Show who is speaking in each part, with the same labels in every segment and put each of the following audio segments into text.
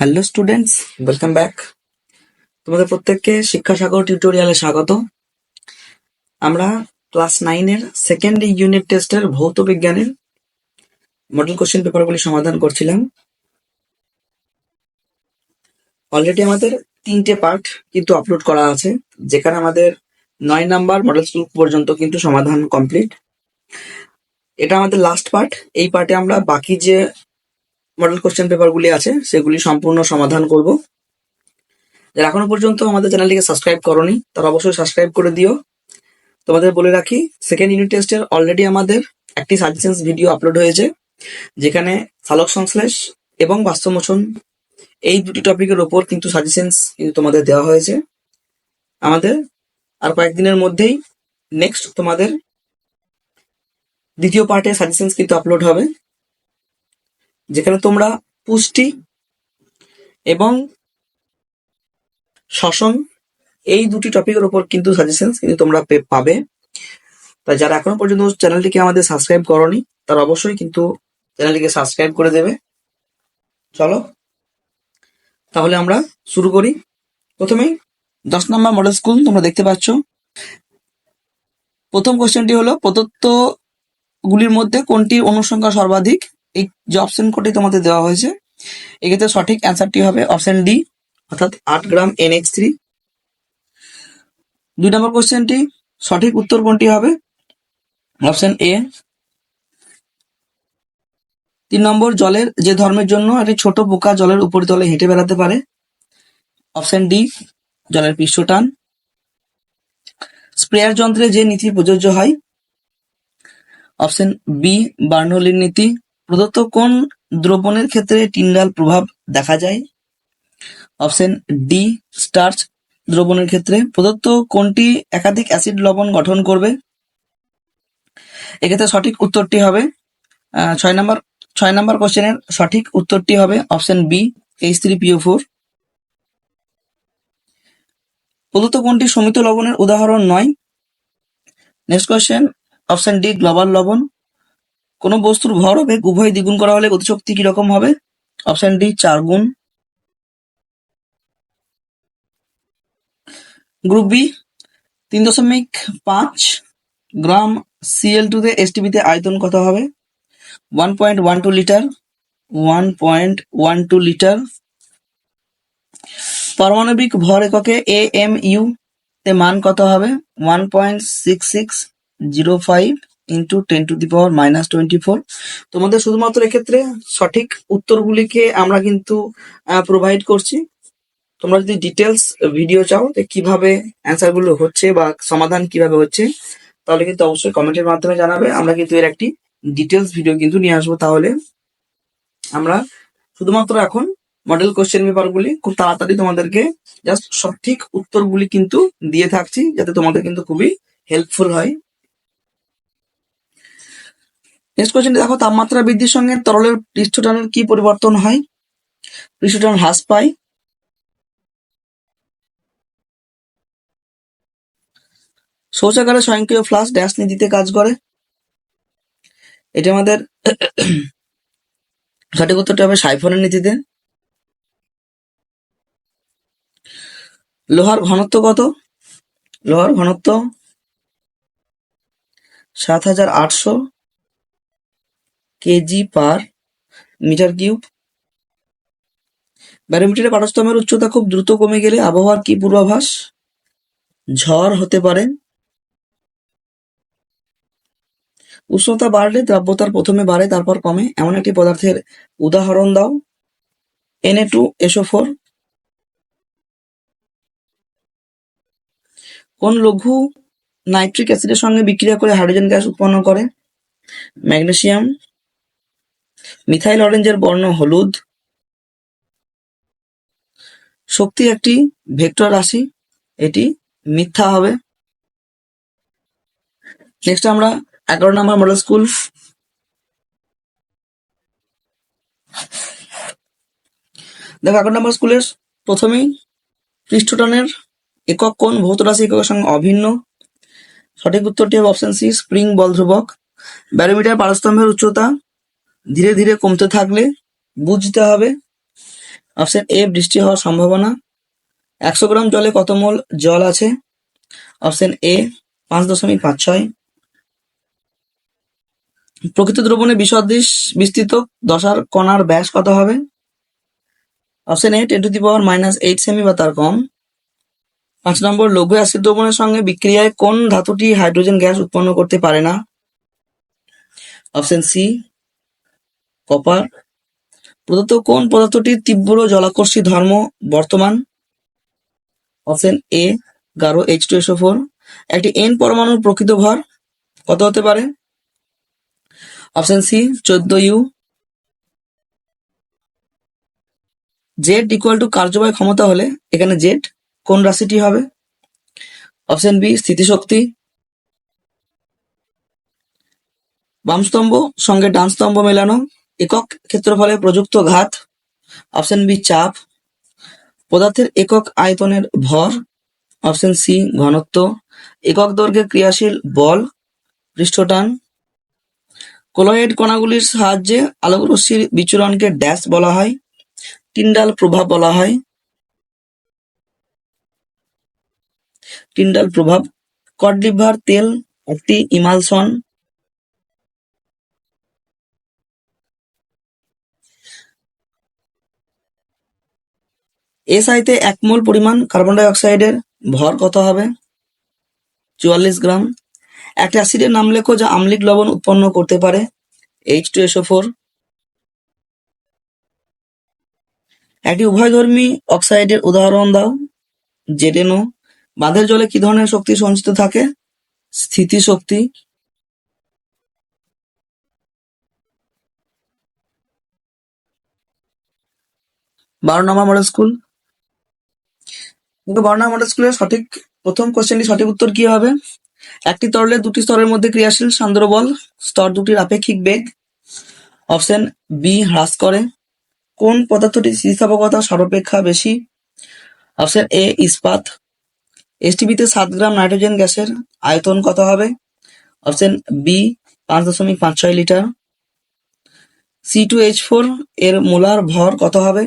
Speaker 1: Hello students welcome back তোমাদের প্রত্যেককে শিক্ষাসাগর টিউটোরিয়ালে স্বাগত। আমরা ক্লাস নাইনের সেকেন্ড ইউনিট টেস্টের ভৌত বিজ্ঞানের মডেল কোশ্চেন পেপারগুলি সমাধান করছিলাম। অলরেডি আমাদের তিনটে পার্ট কিন্তু আপলোড করা আছে, যেখানে আমাদের নয় নাম্বার মডেল স্কুল পর্যন্ত কিন্তু সমাধান কমপ্লিট এটা আমাদের লাস্ট পার্ট এই পার্টে আমরা বাকি যে মডেল কোশ্চেন পেপারগুলি আছে, সেগুলি সম্পূর্ণ সমাধান করব। যারা এখনও পর্যন্ত আমাদের চ্যানেলটিকে সাবস্ক্রাইব করনি, তারা অবশ্যই সাবস্ক্রাইব করে দিও। তোমাদের বলে রাখি সেকেন্ড ইউনিট টেস্টের অলরেডি আমাদের একটি সাজেশনস ভিডিও আপলোড হয়েছে, যেখানে সালোক সংশ্লেষ এবং বাস্তবমোচন এই দুটি টপিকের ওপর কিন্তু সাজেশনস কিন্তু তোমাদের দেওয়া হয়েছে। আমাদের আর কয়েকদিনের মধ্যেই নেক্সট তোমাদের দ্বিতীয় পার্টে সাজেশনস কিন্তু আপলোড হবে। যেখানে তোমরা পুষ্টি এবং শ্বসন, এই দুটি টপিকের উপর কিন্তু সাজেশন কিন্তু তোমরা পাবে। তাই যারা এখনও পর্যন্ত চ্যানেলটিকে আমাদের সাবস্ক্রাইব করনি, তারা অবশ্যই কিন্তু চ্যানেলটিকে সাবস্ক্রাইব করে দেবে। চলো, তাহলে আমরা শুরু করি। প্রথমেই দশ নম্বর মডেল স্কুল তোমরা দেখতে পাচ্ছ। প্রথম কোশ্চেনটি হলো প্রদত্ত গুলির মধ্যে কোনটি অনুসংখ্যা সর্বাধিক? এই যে অপশন কোডটি তোমাদের দেওয়া হয়েছে, এক্ষেত্রে সঠিক অ্যান্সারটি হবে অপশন ডি অর্থাৎ আট গ্রাম এন এক্স থ্রি দুই নম্বর কোশ্চেনটি সঠিক উত্তর কোনটি হবে? অপশন এ তিন নম্বর, জলের যে ধর্মের জন্য একটি ছোট পোকা জলের উপরিতলে হেঁটে বেড়াতে পারে। অপশন ডি জলের পৃষ্ঠটান স্প্রেয়ার যন্ত্রে যে নীতি প্রযোজ্য হয় অপশন বি বার্নৌলির নীতি। প্রদত্ত কোন দ্রবণের ক্ষেত্রে টিন্ডাল প্রভাব দেখা যায়? অপশন ডি, স্টার্চ দ্রবণের ক্ষেত্রে। প্রদত্ত কোনটি একাধিক অ্যাসিড লবণ গঠন করবে? এক্ষেত্রে সঠিক উত্তরটি হবে ছয় নম্বর ছয় নম্বর কোশ্চেনের সঠিক উত্তরটি হবে option B H three PO four প্রদত্ত কোনটি সমিত লবণের উদাহরণ নয়? Next question, option D, Glauber লবণ। কোন বস্তুর ভর হবে উভয় দ্বিগুণ করা হলে গতিশক্তি কীরকম হবে? অপশন ডি চার গুণ। গ্রুপ বি তিন দশমিক পাঁচ গ্রাম সিএল টু তে এসটিপিতে আয়তন কত হবে? One point one two litre one point one two litre পারমাণবিক ভর এককে এ এম ইউ তে মান কত হবে? One point six six zero five into ten to the power minus twenty four তোমাদের শুধুমাত্র এক্ষেত্রে সঠিক উত্তরগুলিকে আমরা কিন্তু প্রোভাইড করছি। তোমরা যদি ডিটেলস ভিডিও চাও যে কীভাবে অ্যান্সারগুলো হচ্ছে বা সমাধান কীভাবে হচ্ছে, তাহলে কিন্তু অবশ্যই কমেন্টের মাধ্যমে জানাবে। আমরা কিন্তু এর একটি ডিটেলস ভিডিও কিন্তু নিয়ে আসব তাহলে। আমরা শুধুমাত্র এখন মডেল কোশ্চেন পেপারগুলি খুব তাড়াতাড়ি তোমাদেরকে জাস্ট সঠিক উত্তরগুলি কিন্তু দিয়ে থাকছি, যাতে তোমাদের কিন্তু খুবই হেল্পফুল হয়। নেক্সট কোশ্চেন দেখো, তাপমাত্রা বৃদ্ধির সঙ্গে তরলের পৃষ্ঠটানের কি পরিবর্তন হয়? পৃষ্ঠটান হ্রাস পায়। শৌচাগারে স্বয়ংক্রিয় ফ্লাশ ড্যাশ নীতিতে কাজ করে। এটা আমাদের সঠিক উত্তরটা হবে সাইফনের নীতিতে লোহার ঘনত্ব কত? লোহার ঘনত্ব সাত হাজার আটশো। Kg per metre cube. ব্যারোমিটারের পারস্তম্ভের উচ্চতা খুব দ্রুত কমে গেলে আবহাওয়ার কি পূর্বাভাস? ঝড় হতে পারে। উষ্ণতা বাড়লে দ্রাব্যতার প্রথমে বাড়ে, তারপর কমে। এমন একটি পদার্থের উদাহরণ দাও। এনএ টু এসও ফোর কোন লঘু নাইট্রিক অ্যাসিডের সঙ্গে বিক্রিয়া করে হাইড্রোজেন গ্যাস উৎপন্ন করে? ম্যাগনেসিয়াম। মিথাইল অরেঞ্জের বর্ণ হলুদ। শক্তি একটি ভেক্টর রাশি, এটি মিথ্যা হবে। নেক্সট আমরা এগারো নম্বর মডেল স্কুল দেখো এগারো নম্বর স্কুলের প্রথমেই পৃষ্ঠটানের একক কোণ, ভৌত রাশি এককের সঙ্গে অভিন্ন। সঠিক উত্তরটি হবে অপশন সি স্প্রিং বল ধ্রুবক ব্যারোমিটার পারস্তম্ভের উচ্চতা। ধীরে ধীরে কমতে থাকলে বুঝতে হবে। অপশন এ বৃষ্টি হওয়ার সম্ভাবনা। একশো গ্রাম জলে কত মোল জল আছে? অপশন এ পাঁচ দশমিক পাঁচ ছয়। প্রকৃত দ্রবণে বিসদৃশ বিস্তৃত দশার কণার ব্যাস কত হবে? Option A ten to the power minus eight semi বা তার কম। পাঁচ নম্বর, লঘু অ্যাসিড দ্রবণের সঙ্গে বিক্রিয়ায় কোন ধাতুটি হাইড্রোজেন গ্যাস উৎপন্ন করতে পারে না? অপশন সি কপার প্রদত্ত কোন পদার্থটির তীব্র জলাকর্ষী ধর্ম? বর্তমান অপশন এ গারো এইচ টু এসও ফোর একটি এন পরমাণুর প্রকৃত ভর কত হতে পারে? অপশন সি চোদ্দ ইউ জেড ইকুয়াল টু কার্যবাহী ক্ষমতা হলে এখানে জেড কোন রাশিটি হবে? অপশন বি স্থিতিশক্তি। বাম স্তম্ভ সঙ্গে ডান স্তম্ভ মেলানো। একক ক্ষেত্রফলে প্রযুক্ত ঘাত অপশন বি চাপ, পদার্থের একক আয়তনের ভর অপশন সি ঘনত্ব, একক দৈর্ঘ্যে ক্রিয়াশীল বল, পৃষ্ঠটান, কোলয়েড কণাগুলির সাহায্যে আলোক রশ্মির বিচরণকে ড্যাশ বলা হয়, টিন্ডাল প্রভাব বলা হয়, টিন্ডাল প্রভাব কড লিভার তেল একটি ইমালসন এসআইতে এক মোল পরিমাণ কার্বন ডাই অক্সাইডের ভর কত হবে? চুয়াল্লিশ গ্রাম। একটা অ্যাসিডের নাম লেখো যা আম্লিক লবণ উৎপন্ন করতে পারে। এইচ টু এসও ফোর একটি উভয়ধর্মী অক্সাইডের উদাহরণ দাও। জেডেনো বাঁধের জলে কি ধরনের শক্তি সঞ্চিত থাকে? স্থিতিশক্তি। বারো নম্বর মডেল স্কুল কিন্তু বারো নম্বর মডেল স্কুলের সঠিক প্রথম কোশ্চেনটি সঠিক উত্তর কি হবে? একটি তরলে দুটি স্তরের মধ্যে ক্রিয়াশীল সান্দ্র বল, স্তর দুটির আপেক্ষিক বেগ, অপশন বি হ্রাস করে। কোন পদার্থটি স্থিতিস্থাপকতা সর্বাপেক্ষা বেশি? অপশন এ ইস্পাত। এসটিপিতে সাত গ্রাম নাইট্রোজেন গ্যাসের আয়তন কত হবে? অপশন বি পাঁচ দশমিক পাঁচ ছয় litre. C two H four এর মোলার ভর কত হবে?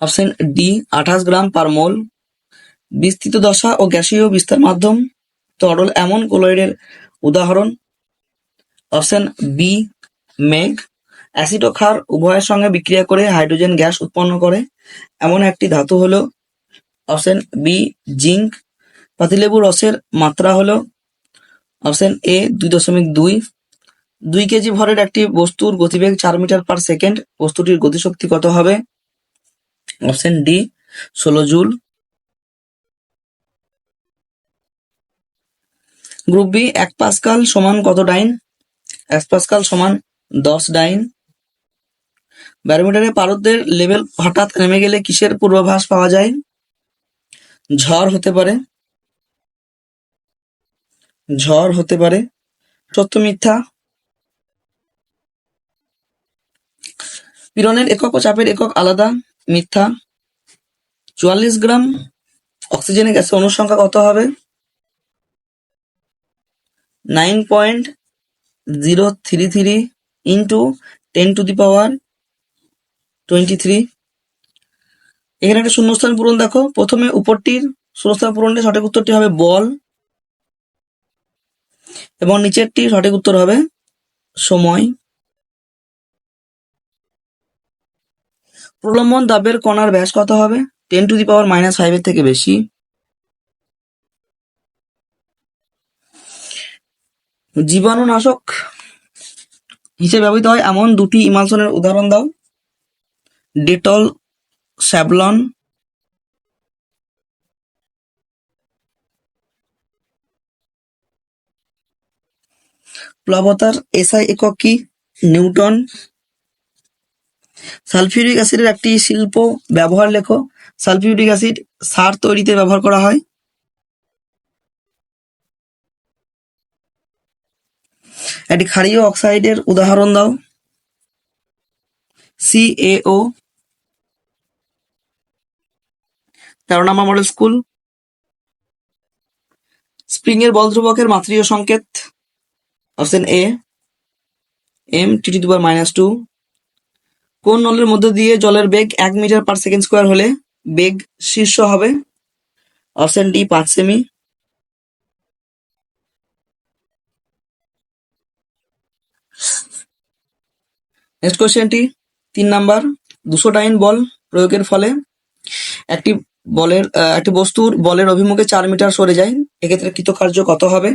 Speaker 1: অপশন ডি আঠাশ গ্রাম পার মোল বিস্তৃত দশা ও গ্যাসীয় বিস্তার মাধ্যম, তরল এমন কোলয়েডের উদাহরণ। অপশন বি মেঘ, অ্যাসিড ও ক্ষার উভয়ের সঙ্গে বিক্রিয়া করে হাইড্রোজেন গ্যাস উৎপন্ন করে। এমন একটি ধাতু হল। অপশন বি জিঙ্ক পাতিলেবু রসের মাত্রা হল। অপশন এ দুই দশমিক দুই। দুই কেজি ভরের একটি বস্তুর গতিবেগ চার মিটার পার সেকেন্ড। বস্তুটির গতিশক্তি কত হবে? অপশন ডি, ষোলো জুল। গ্রুপ বি, এক পাস্কাল সমান কত ডাইন? এক পাস্কাল সমান দশ ডাইন। ব্যারোমিটারে পারদের লেভেল হঠাৎ নেমে গেলে কিসের পূর্বাভাস পাওয়া যায়? ঝড় হতে পারে। ঝড় হতে পারে। সত্য মিথ্যা। পীড়নের একক ও চাপের একক আলাদা। মিথ্যা। চুয়াল্লিশ গ্রাম অক্সিজেনের গ্যাসের অনুসংখ্যা কত হবে? Nine point zero three three into ten to the power twenty three. এখানে একটা শূন্যস্থান পূরণ দেখো। প্রথমে উপরটির শূন্যস্থান পূরণের সঠিক উত্তরটি হবে বল এবং নিচেরটি সঠিক উত্তর হবে সময়। প্রলম্বন দাবের কণার ব্যাস কত হবে? Ten to the power minus ফাইভের থেকে বেশি। জীবাণুনাশক হিসেবে ব্যবহৃত হয় এমন দুটি ইমালশনের উদাহরণ দাও। ডেটল স্যাভলন প্লবতার এসআই একক কি? নিউটন। সালফিউরিক অ্যাসিডের একটি শিল্প ব্যবহার লেখো। সালফিউরিক অ্যাসিড সার তৈরিতে ব্যবহার করা হয়। একটি ক্ষারীয় অক্সাইডের উদাহরণ দাও। সিএও তেরো নম্বর মডেল স্কুল। স্প্রিং এর বল ধ্রুবকের মাত্রীয় সংকেত। Option A M T to the power minus two কোন নলের মধ্যে দিয়ে জলের বেগ এক মিটার পার সেকেন্ড স্কোয়ার হলে বেগ শীর্ষ হবে? অপশন ডি পাঁচ সেমি নেক্সট কোয়েশ্চেনটি তিন নাম্বার, দুশো টাইন বল প্রয়োগের ফলে একটি বলের একটি বস্তুর বলের অভিমুখে চার মিটার সরে যায়। এক্ষেত্রে কৃতকার্য কত হবে?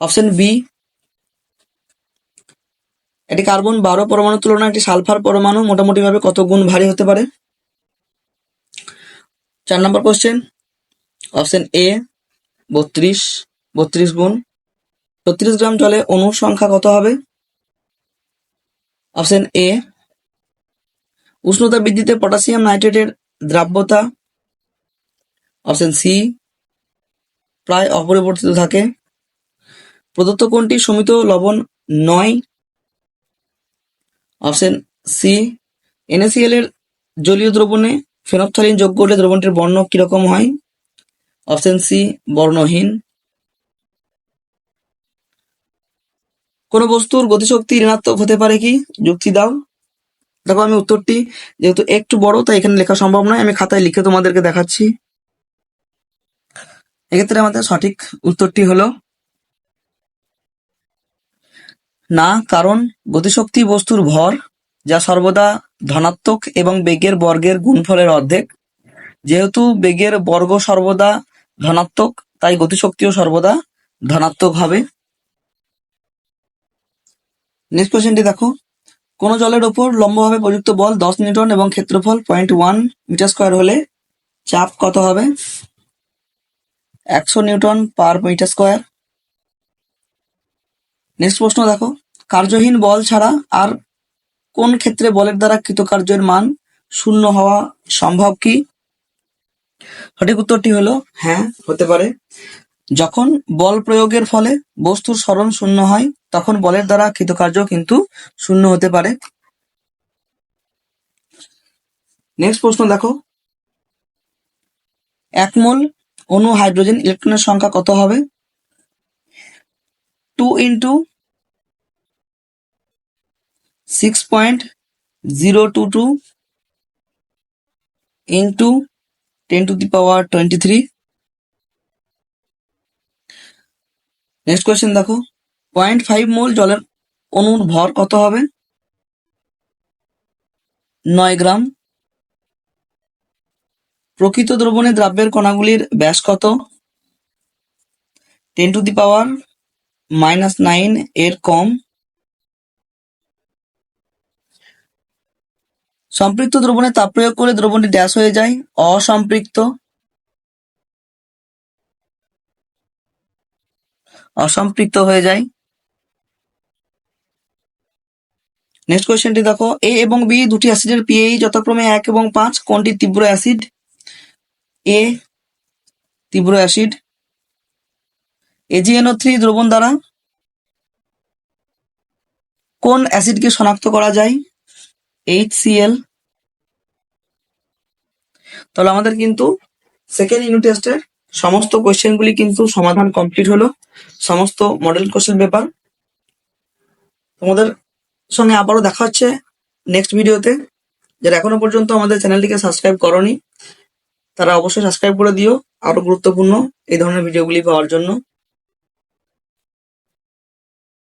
Speaker 1: অপশন বি একটি কার্বন বারো পরমাণুর তুলনায় একটি সালফার পরমাণু মোটামুটি ভাবে কত গুণ ভারী হতে পারে? চার নম্বর কোশ্চেন অপশন এ বত্রিশ বত্রিশ গুণ। ছত্রিশ গ্রাম জলে অণুর সংখ্যা কত হবে? অপশন এ উষ্ণতা বৃদ্ধিতে পটাশিয়াম নাইট্রেটের দ্রাব্যতা। অপশন সি প্রায় অপরিবর্তিত থাকে। প্রদত্ত কোনটি সমিত লবণ নয় অপশন সি, NaCl এর জলীয় দ্রবণে ফেনপথলিন যোগ করলে দ্রবণটির বর্ণ কীরকম হয়? অপশন সি, বর্ণহীন। কোন বস্তুর গতিশক্তি ঋণাত্মক হতে পারে কি? যুক্তি দাও। দেখো আমি উত্তরটি, যেহেতু একটু বড়, তাই এখানে লেখা সম্ভব নয়, আমি খাতায় লিখে তোমাদেরকে দেখাচ্ছি। এক্ষেত্রে আমাদের সঠিক উত্তরটি হলো না কারণ গতিশক্তি বস্তুর ভর, যা সর্বদা ধনাত্মক এবং বেগের বর্গের গুণফলের অর্ধেক। যেহেতু বেগের বর্গ সর্বদা ধনাত্মক, তাই গতিশক্তিও সর্বদা ধনাত্মক হবে। নেক্সট কোশ্চেনটি দেখো। কোন জলের ওপর লম্বভাবে প্রযুক্ত বল দশ নিউটন এবং ক্ষেত্রফল পয়েন্ট ওয়ান মিটার স্কোয়ার হলে চাপ কত হবে? একশো newton per metre square. Next প্রশ্ন দেখো। কার্যহীন বল ছাড়া আর কোন ক্ষেত্রে বলের দ্বারা কৃতকার্যের মান শূন্য হওয়া সম্ভব কি? সঠিক উত্তরটি হলো হ্যাঁ হতে পারে। যখন বল প্রয়োগের ফলে বস্তুর স্মরণ শূন্য হয়, তখন বলের দ্বারা কৃতকার্য কিন্তু শূন্য হতে পারে। নেক্সট প্রশ্ন দেখো। এক মোল অণু হাইড্রোজেন ইলেকট্রনের সংখ্যা কত হবে? Two into six point zero two two into ten to the power twenty three. Next question দেখো, পয়েন্ট ফাইভ মোল জলের অণুর ভর কত হবে? নয় গ্রাম। প্রকৃত দ্রবণে দ্রাব্যের কণাগুলির ব্যাস কত? Ten to the power minus nine এর কম। সম্পৃক্ত দ্রবণে তাপ প্রয়োগ করে দ্রবণটি ড্যাশ হয়ে যায়, অসম্পৃক্ত। অসম্পৃক্ত হয়ে যায়। নেক্সট কোয়েশ্চেনটি দেখো এ এবং বি দুটি অ্যাসিডের পিএই যথাক্রমে এক এবং পাঁচ, কোনটি তীব্র অ্যাসিড? এ তীব্র অ্যাসিড। এজিএনও থ্রি দ্রবণ দ্বারা কোন অ্যাসিডকে শনাক্ত করা যায়? এইচ সিএল তাহলে আমাদের কিন্তু সেকেন্ড ইউনিট টেস্টের সমস্ত কোয়েশ্চেনগুলি কিন্তু সমাধান কমপ্লিট হলো। সমস্ত মডেল কোশ্চেন পেপার তোমাদের সঙ্গে আবারও দেখা হচ্ছে নেক্সট ভিডিওতে যারা এখনও পর্যন্ত আমাদের চ্যানেলটিকে সাবস্ক্রাইব করনি, তারা অবশ্যই সাবস্ক্রাইব করে দিও। আরও গুরুত্বপূর্ণ এই ধরনের ভিডিওগুলি পাওয়ার জন্য।